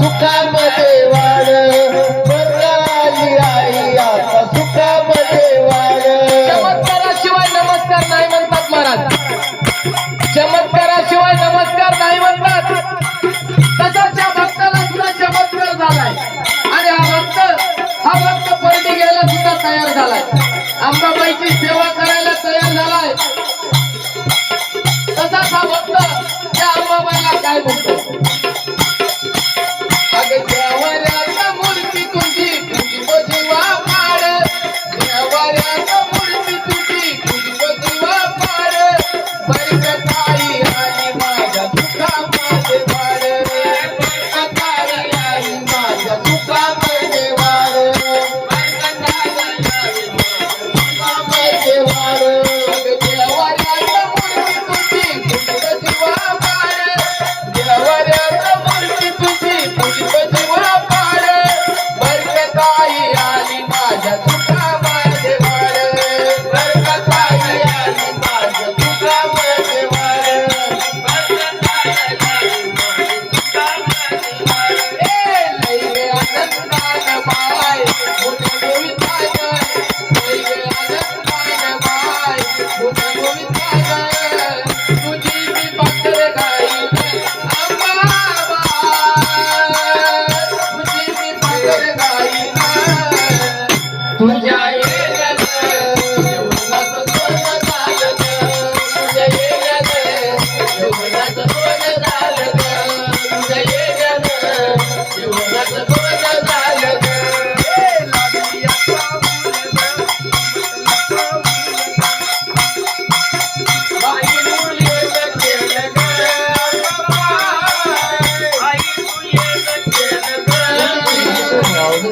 सुखामध्ये वाढ. बदलाली आई आता चमत्काराशिवाय नमस्कार नाही म्हणतात चमत्काराशिवाय नमस्कार नाही म्हणतात. तसाच त्या भक्ताला चमत्कार झालाय. आणि हा भक्त हा भक्त परटी घ्यायला सुद्धा तयार झालाय. अंबाबाईची सेवा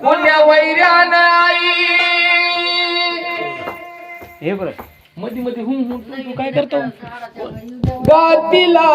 कोण्या वैर्यानं हे बरं. मध्ये मध्ये हुं हुं तू- काय करतो? गातीला